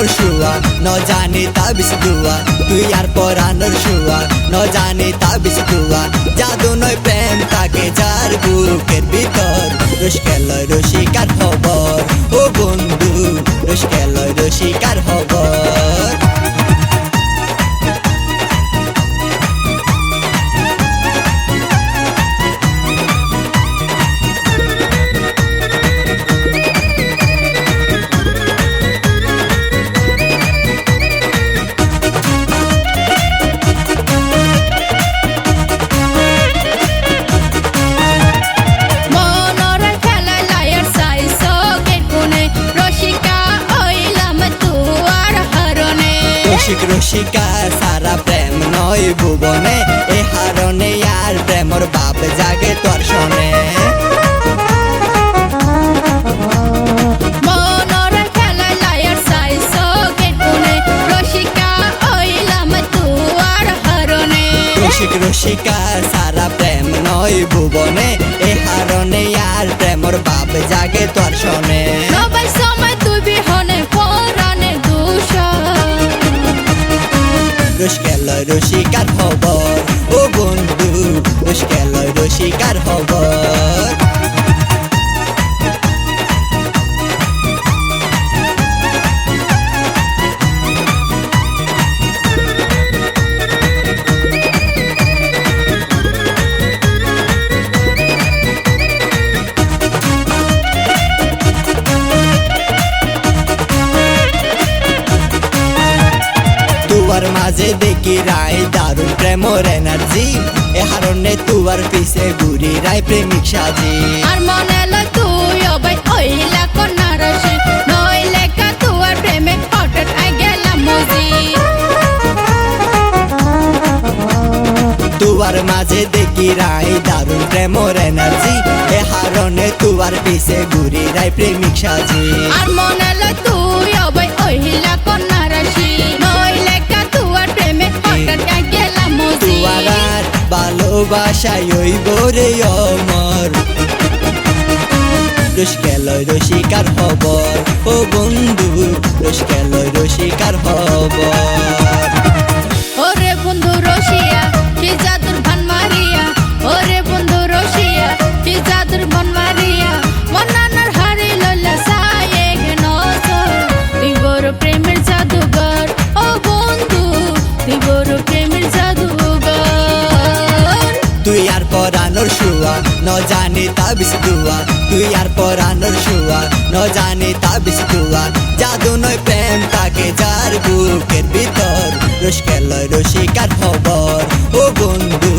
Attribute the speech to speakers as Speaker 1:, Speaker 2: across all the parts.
Speaker 1: পরানোর শুয়া ন জানি তা বিষ দুয়া তুই আর পরানোর শুয়া ন জানি তা বিষ দুয়া জাদু নয় প্রেম, তাকে যার বুকের ভিতর রসিকার খবর।
Speaker 2: রসিক
Speaker 1: রসিকা সারা প্রেম নয় ভুবনে। এ হারনে আর প্রেমর বাপ জাগে তোর শোনে
Speaker 2: মনরে খেলা লায়ার সাইস গেট কোনে রসিকা
Speaker 1: সারা প্রেম নয় ভুবনে। এ হারনে আর প্রেমর বাপ জাগে তোর রসকেলয় রসিকার খবর। ও বন্ধু রসকেলয় রসিকার খবর। তুয়ার মাঝে দেখি রায় দারুণ প্রেমর এনার্জি এ হারনে তুয়ার পিছে ঘুরি রায় প্রেমিক সাজি।
Speaker 2: আর মনে লয় তুই অবাই ওইলা কন্যা রসি নইলে তুয়ার প্রেমে হঠাৎ আই গেলাম মজি।
Speaker 1: তুয়ার মাঝে দেখি রায় দারুণ প্রেমর এনার্জি এ হারনে তুয়ার পিছে ঘুরি রায় প্রেমিক সাজি।
Speaker 2: আর মনে লয় তুই
Speaker 1: ভালোবাসায় ওই বরে অমর। রসকেলয় রসিকার হব ও বন্ধু রসকেলয় রসিকার খবর। পরানোর শুয়া ন জানি তা বিস্তুয়া। তুই আর পরানোর শুয়া ন জানি তা বিস্তুয়া। জাদু নয় প্রেম, তাকে যার বুকের ভিতর। রসকেলয় রসিকার খবর, ও বন্ধু,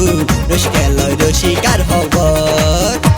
Speaker 1: রসকেলয় রসিকার খবর।